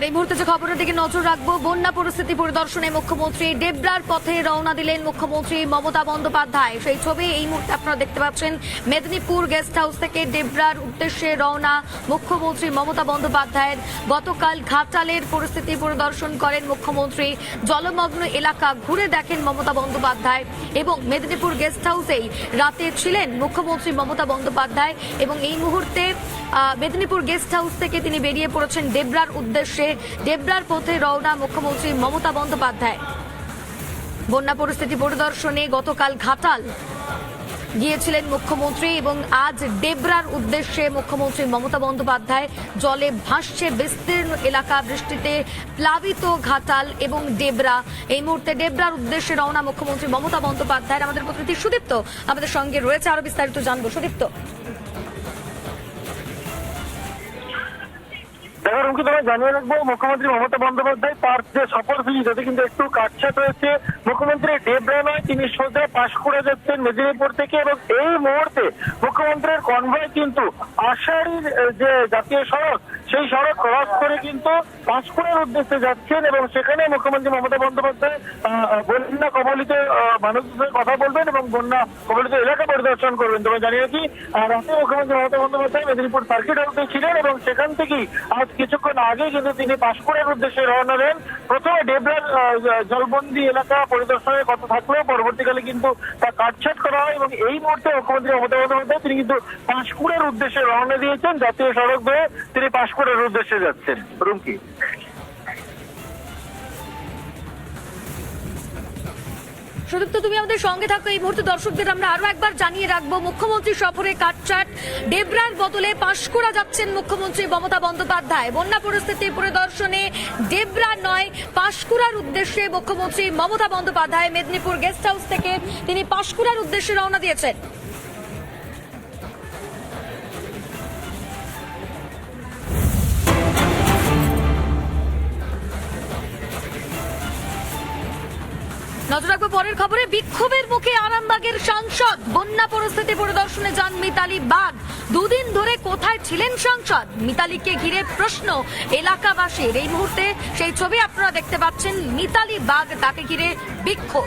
আর এই মুহূর্তে যে খবরের দিকে নজর রাখব, বন্যা পরিস্থিতি পরিদর্শনে মুখ্যমন্ত্রী ডেবরার পথে রওনা দিলেন মুখ্যমন্ত্রী মমতা বন্দ্যোপাধ্যায়। সেই ছবি এই মুহূর্তে আপনারা দেখতে পাচ্ছেন। মেদিনীপুর গেস্ট হাউস থেকে ডেবরার উদ্দেশ্যে রওনা মুখ্যমন্ত্রী মমতা বন্দ্যোপাধ্যায়ের। গতকাল ঘাটালের পরিস্থিতি পরিদর্শন করেন মুখ্যমন্ত্রী। জলমগ্ন এলাকা ঘুরে দেখেন মমতা বন্দ্যোপাধ্যায় এবং মেদিনীপুর গেস্ট হাউসেই রাতে ছিলেন মুখ্যমন্ত্রী মমতা বন্দ্যোপাধ্যায় এবং এই মুহূর্তে মেদিনীপুর গেস্ট হাউস থেকে তিনি বেরিয়ে পড়েছেন দেবরার উদ্দেশ্যে। দেবরার পথে রওনা মুখ্যমন্ত্রী মমতা বন্দ্যোপাধ্যায়। বন্যা পরিস্থিতি পরিদর্শনে গতকাল ঘাটাল গিয়েছিলেন মুখ্যমন্ত্রী এবং আজ ডেবরার উদ্দেশ্যে মুখ্যমন্ত্রী মমতা বন্দ্যোপাধ্যায় জলে ভাসছে বিস্তীর্ণ এলাকা বৃষ্টিতে প্লাবিত ঘাটাল এবং ডেবরা এই মুহূর্তে ডেবরার উদ্দেশ্যে রওনা মুখ্যমন্ত্রী মমতা বন্দ্যোপাধ্যায় আমাদের প্রতিনিধি সুদীপ্ত। আমাদের সঙ্গে রয়েছে আরও বিস্তারিত জানব। সুদীপ্ত। দেখো রুমকি তোমায় জানিয়ে রাখব, মুখ্যমন্ত্রী মমতা বন্দ্যোপাধ্যায় তার যে সফর ফিলি তাতে কিন্তু একটু কাটছাট হয়েছে। মুখ্যমন্ত্রী ডেবরা নয় তিনি সোজা পাশ করে যাচ্ছেন মেদিনীপুর থেকে এবং এই মুহূর্তে মুখ্যমন্ত্রীর কনভয় কিন্তু আষাঢ়ির যে জাতীয় সড়ক সেই সড়ক ক্রস করে কিন্তু পাঁশকুড়ার উদ্দেশ্যে যাচ্ছেন এবং সেখানে মুখ্যমন্ত্রী মমতা বন্দ্যোপাধ্যায় বন্যা কবলিত মানুষদের কথা বলবেন এবং বন্যা কবলিত এলাকা পরিদর্শন করবেন। তবে জানিয়ে রাখি রাতে মুখ্যমন্ত্রী মমতা বন্দ্যোপাধ্যায় মেদিনীপুর সার্কিট হাউসে ছিলেন এবং সেখান থেকেই আজ কিছুক্ষণ আগে কিন্তু তিনি পাঁশকুড়ার উদ্দেশ্যে রওনা দেন। প্রথমে ডেবরার জলবন্দি এলাকা পরিদর্শনের কথা থাকলেও পরবর্তীকালে কিন্তু তা কাটছাট করা হয় এবং এই মুহূর্তে মুখ্যমন্ত্রী মমতা বন্দ্যোপাধ্যায়, তিনি কিন্তু পাঁশকুড়ার উদ্দেশ্যে রওনা দিয়েছেন। জাতীয় সড়ক ধরে তিনি পাঁশকুড়ার উদ্দেশ্যে যাচ্ছেন। রুমকি সুদীপ্ত, তুমি আমাদের সঙ্গে থাকো। এই মুহূর্তে দর্শকদের আমরা আরও একবার জানিয়ে রাখব, মুখ্যমন্ত্রী সফরে কাটচাট ডেবরার বদলে পাঁশকুড়া যাচ্ছেন মুখ্যমন্ত্রী মমতা বন্দ্যোপাধ্যায়। বন্যা পরিস্থিতি পরিদর্শনে ডেবরা নয়, পাঁশকুড়ার উদ্দেশ্যে মুখ্যমন্ত্রী মমতা বন্দ্যোপাধ্যায় মেদিনীপুর গেস্ট হাউস থেকে তিনি পাঁশকুড়ার উদ্দেশ্যে রওনা দিয়েছেন। নজর রাখব পরের খবরে। বিক্ষোভের মুখে আরামবাগের সাংসদ। বন্যা পরিস্থিতি পরিদর্শনে যান মিতালি বাগ। দুদিন ধরে কোথায় ছিলেন সাংসদ? মিতালিকে ঘিরে প্রশ্ন এলাকাবাসীর। এই মুহূর্তে সেই ছবি আপনারা দেখতে পাচ্ছেন। মিতালি বাগ তাকে ঘিরে বিক্ষোভ।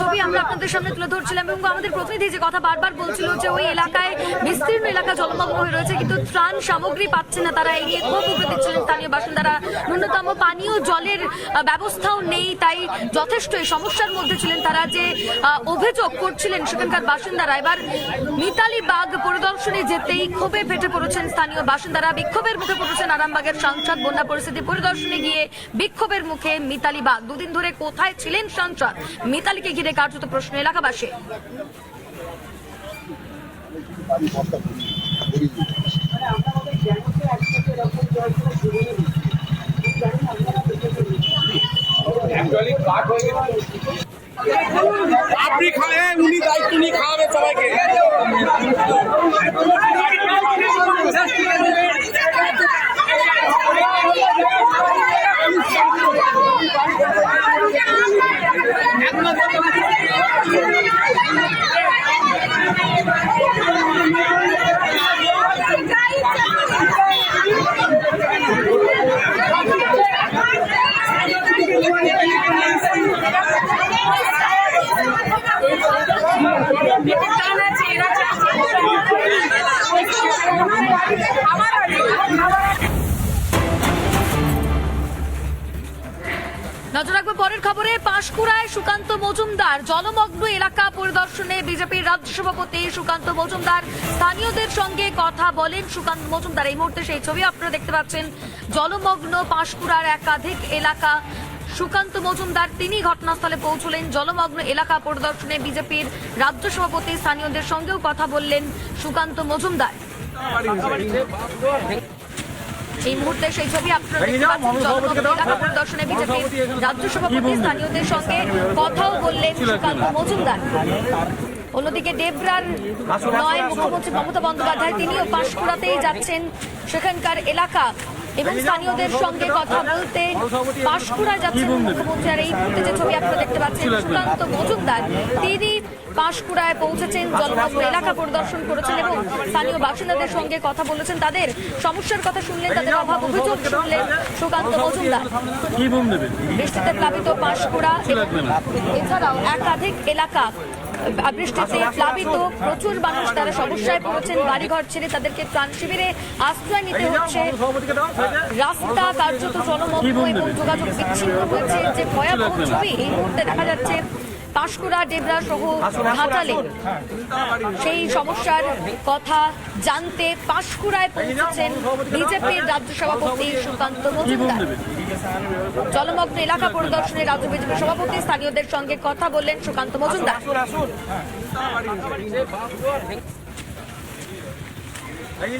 ছবি আমরা আপনাদের সামনে তুলে ধরছিলাম এবং আমাদের প্রতিনিধি যে কথা বারবার বলছিল যে ওই এলাকায় বিস্তীর্ণ এলাকা জলমগ্ন হয়ে রয়েছে কিন্তু ত্রাণ সামগ্রী পাচ্ছে না তারা এই নিয়ে ক্ষোভ উগড়ে দিচ্ছিলেন স্থানীয় বাসিন্দারা। ন্যূনতম পানীয় জলের ব্যবস্থাও নেই তাই যথেষ্ট এই সমস্যার মধ্যে ছিলেন তারা যে অভিযোগ করছিলেন সেখানকার বাসিন্দারা। এবার মিতালি বাগ পরিদর্শনে যেতেই ক্ষোভে ফেটে পড়েছেন স্থানীয় বাসিন্দারা। বিক্ষোভের মুখে পড়েছেন আরামবাগের সাংসদ, বন্যা পরিস্থিতি পরিদর্শনে গিয়ে বিক্ষোভের মুখে মিতালি বাগ। দুদিন ধরে কোথায় ছিলেন সাংসদ? মিতালিকে ঘিরে কার্যত প্রশ্ন এলাকাবাসী। করি করি আপনি খায়ে উনি দায়িত্ব নিয়ে খাওয়াবে সবাইকে। নজর রাখব পরের খবরে, পাঁশকুড়ায় সুকান্ত মজুমদার জলমগ্ন এলাকা পরিদর্শনে বিজেপির রাজ্য সভাপতি সুকান্ত মজুমদার। স্থানীয়দের সঙ্গে কথা বলেন সুকান্ত মজুমদার। এই মুহূর্তে সেই ছবি আপনারা দেখতে পাচ্ছেন। জলমগ্ন পাঁশকুড়ার একাধিক এলাকা। সুকান্ত মজুমদার তিনি ঘটনাস্থলে পৌঁছলেন। জলমগ্ন এলাকা পরিদর্শনে বিজেপির রাজ্য সভাপতি স্থানীয়দের সঙ্গেও কথা বললেন সুকান্ত মজুমদার। এই মুহূর্তে সেই ছবি আপনারা এলাকা পরিদর্শনে বিজেপির রাজ্য সভাপতি স্থানীয়দের সঙ্গে কথাও বললেন সুকান্ত মজুমদার। অন্যদিকে দেবরার নয় মুখ্যমন্ত্রী মমতা বন্দ্যোপাধ্যায় তিনিও পাঁশকুড়াতেই যাচ্ছেন। সেখানকার এলাকা এবং স্থানীয়দের সঙ্গে কথা বলতে পাঁশকুড়ায় যাচ্ছেন মুখ্যমন্ত্রী আর এই মুহূর্তে যে ছবি আপনারা দেখতে পাচ্ছেন সুকান্ত মজুমদার তিনি পাঁশকুড়ায় পৌঁছেছেন জলমগ্ন এলাকা পরিদর্শন করেছেন এবং স্থানীয় বাসিন্দাদের সঙ্গে কথা বলেছেন। তাদের সমস্যার কথা শুনলেন তাদের অভাব অভিযোগ শুনলেন সুকান্ত মজুমদার। বৃষ্টিতে প্লাবিত পাঁশকুড়া এছাড়াও একাধিক এলাকা বৃষ্টিতে প্লাবিত প্রচুর মানুষ তারা সমস্যায় পড়েছেন বাড়িঘর ছেড়ে তাদেরকে ত্রাণ শিবিরে আশ্রয় নিতে হচ্ছে। রাস্তা কার্যত জনমগ্ন এবং যোগাযোগ বিচ্ছিন্ন হয়েছে। যে ভয়াবহ ছবি এই মুহূর্তে দেখা যাচ্ছে। পাঁশকুড়া ডেবরা সহ ঘাটালে সেই সমস্যার কথা জানতে পাঁশকুড়ায় পৌঁছেছেন বিজেপির রাজ্য সভাপতি সুকান্ত মজুমদার। জলমগ্ন এলাকা পরিদর্শনে রাজ্য বিজেপি সভাপতি স্থানীয়দের সঙ্গে কথা বললেন সুকান্ত মজুমদার।